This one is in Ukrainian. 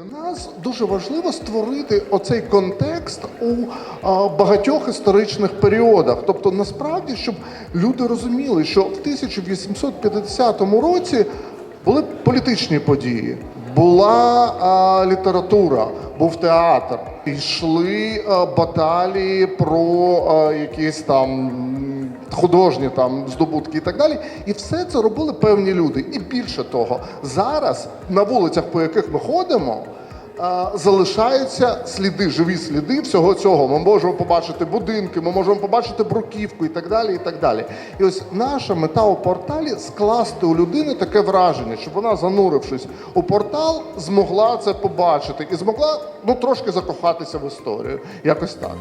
Для нас дуже важливо створити оцей контекст у багатьох історичних періодах. Тобто, насправді, щоб люди розуміли, що в 1850 році були політичні події, була література, був театр, йшли баталії про якісь там художні там здобутки і так далі. І все це робили певні люди. І більше того, зараз на вулицях, по яких ми ходимо. Залишаються сліди, живі сліди всього цього. Ми можемо побачити будинки, ми можемо побачити бруківку і так далі. І так далі. І ось наша мета у порталі скласти у людини таке враження, щоб вона, занурившись у портал, змогла це побачити і змогла ну трошки закохатися в історію. Якось так.